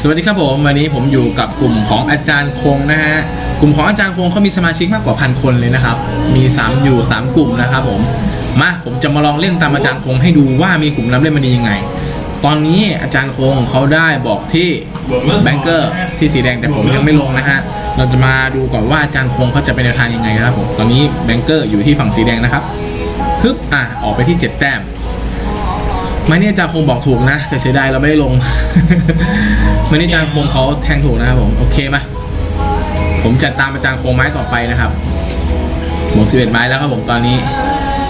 สวัสดีครับผมวันนี้ผมอยู่กับกลุ่มของอาจารย์คงนะฮะกลุ่มของอาจารย์คงเขามีสมาชิกมากกว่าพันคนเลยนะครับ มี 3 อยู่ 3 กลุ่มนะครับผมมาผมจะมาลองเล่นตามอาจารย์คงให้ดูว่ามีกลุ่มรับเล่นมันดียังไง ตอนนี้อาจารย์คงเขาได้บอกที่แบงเกอร์ที่สีแดงแต่ผมยังไม่ลงนะฮะเราจะมาดูก่อนว่าอาจารย์คงเขาจะเป็นแนวทางยังไงนะครับผมตอนนี้แบงเกอร์อยู่ที่ฝั่งสีแดงนะครับคึบอะออกไปที่ 7 แต้ม ไม่นี่อาจารย์คงบอกถูกนะแต่เสียดายเราไม่ได้ลง ไม่นี่อาจารย์คงเขาแทงถูกนะครับผมโอเคมาผมจัดตามอาจารย์คงไม้ต่อไปนะครับหมดสิบเอ็ดไม้แล้วครับผมตอนนี้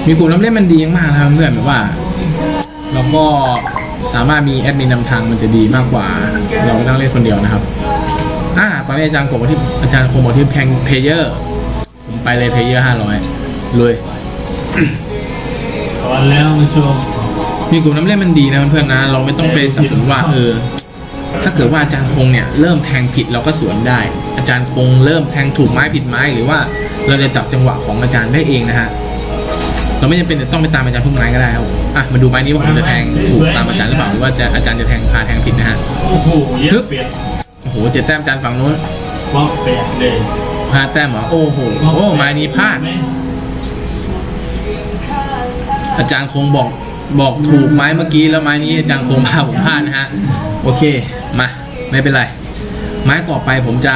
มีกลุ่มน้ำเล่นมันดีมากนะครับเพื่อนแบบว่าเราก็สามารถมีแอดมินนำทางมันจะดีมากกว่า เราไม่ต้องเล่นคนเดียวนะครับอ่าตอนนี้อาจารย์กดมาที่อาจารย์คงบอกที่แพงเพลเยอร์ผมไปเลยเพลเยอร์ห้าร้อยเลยก่อนแล้วคุณผู้ชม มีกลุ่มน้ำเล่นมันดีนะเพื่อนๆนะ เราไม่ต้องไปสับสนว่าเออถ้าเกิดว่าอาจารย์คงเนี่ยเริ่มแทงผิดเราก็สวนได้ อาจารย์คงเริ่มแทงถูกไม้ผิดไม้ หรือว่าเราจะจับจังหวะของอาจารย์ได้เองนะฮะเราไม่จำเป็นจะต้องไปตามอาจารย์ทุกไม้ก็ได้ครับผมอะมาดูไม้นี้ว่าผมจะแทงถูกตามอาจารย์หรือเปล่าหรือว่าจะอาจารย์จะแทงพาแทงผิดนะฮะโอ้โหเย็บเปียกโอ้โหเจ็ดแต้มอาจารย์ฝั่งนู้นบล็อกเปียกเลยพลาดแต้มเหรอโอ้โหโอ้ไม้นี้พลาด อาจารย์คงบอก บอกถูกไม้เมื่อกี้แล้วไม้นี้อาจารย์คงพาผมพลาดนะฮะ โอเค มา ไม่เป็นไร ไม้ต่อไปผมจะ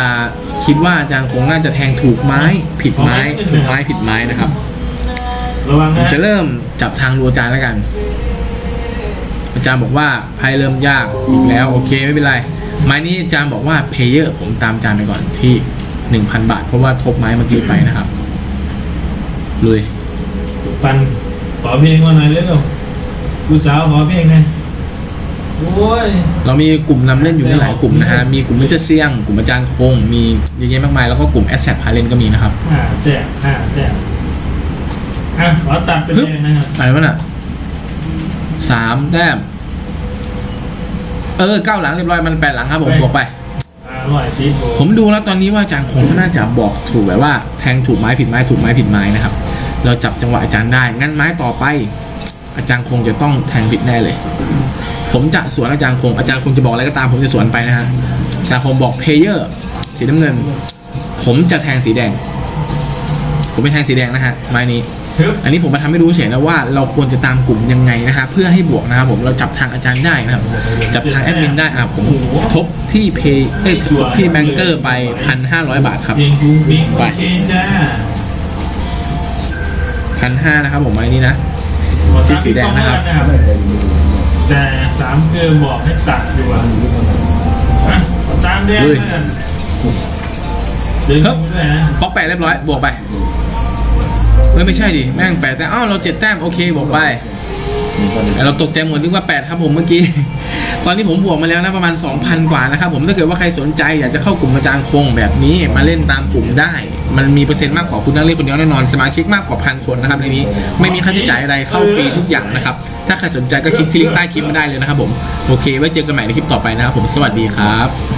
คิดว่าอาจารย์คงน่าจะแทงถูกไม้ ผิดไม้ ถูกไม้ผิดไม้นะครับระวังผมนะจะเริ่มจับทางดูอาจารย์แล้วกัน อาจารย์บอกว่าไพ่เริ่มยากอีกแล้ว โอเคไม่เป็นไร ไม้นี้อาจารย์บอกว่าเพลเยอร์ผมตามอาจารย์ไปก่อนที่1,000บาท เพราะว่าทบไม้เมื่อกี้ไปนะครับลุย ปันขอเพลงมาหน่อยเร็ว กูสาวขอเพลงหน่อยโอ้ย เรามีกลุ่มนำเล่นอยู่ในหลายกลุ่มนะฮะ มีกลุ่มมิเตอร์เซียง กลุ่มอาจารย์คง มีเยอะแยะมากมาย แล้วก็กลุ่มแอดแซพาเลนก็มีนะครับห้าแต้มห้าแต้มอะขอตัดไปเลยนะครับอะไรวะน่ะสามแต้ม เออเก้าหลังเรียบร้อยมันแปดหลังครับผมบวกไป อร่อยตีโบผมดูแล้วตอนนี้ว่าอาจารย์คงก็น่าจะบอกถูกแบบว่าแทงถูกไม้ผิดไม้ถูกไม้ผิดไม้นะครับ เราจับจังหวะอาจารย์ได้ งั้นไม้ต่อไป อาจารย์คงจะต้องแทงผิดแน่เลย ผมจะสวนอาจารย์คงอาจารย์คงจะบอกอะไรก็ตามผมจะสวนไปนะฮะอาจารย์คงบอกเพเยอร์สีน้ำเงิน ผมจะแทงสีแดง ผมไปแทงสีแดงนะฮะไม้นี้ อันนี้ผมมาทำให้ดูเฉยนะว่าเราควรจะตามกลุ่มยังไงนะฮะเพื่อให้บวกนะครับผมเราจับทางอาจารย์ได้นะครับ จับทางแอดมินได้อะผมทบที่เพย์เอ้ทบที่แบงเกอร์ไปพันห้าร้อยบาทครับไปพันห้านะครับผมไอ้นี้นะ ที่สีแดงนะครับแต่สามเกลือบอกให้ตัดดีกว่าอะตามแดงเลยนะดึงด้วยนะบล็อกแปดเรียบร้อย บวกไปเฮ้ยไม่ใช่ดิ แม่งแปดแต่อ้าวเราเจ็ดแต้ม โอเค บวกไปแต่เราตกใจหมดนึกว่าแปดครับผมเมื่อกี้ ตอนนี้ผมบวกมาแล้วนะประมาณ 2,000 กว่านะครับผมถ้าเกิดว่าใครสนใจอยากจะเข้ากลุ่มอาจารย์คงแบบนี้มาเล่นตามกลุ่มได้ มันมีเปอร์เซ็นต์มากกว่าคุณนั่งเล่นคนเดียวแน่นอนสมาชิกมากกว่าพันคนนะครับในนี้ไม่มีค่าใช้จ่ายอะไรเข้าฟรีทุกอย่างนะครับถ้าใครสนใจก็คลิกที่ลิงก์ใต้คลิปมาได้เลยนะครับผมโอเคไว้เจอกันใหม่ในคลิปต่อไปนะครับผมสวัสดีครับ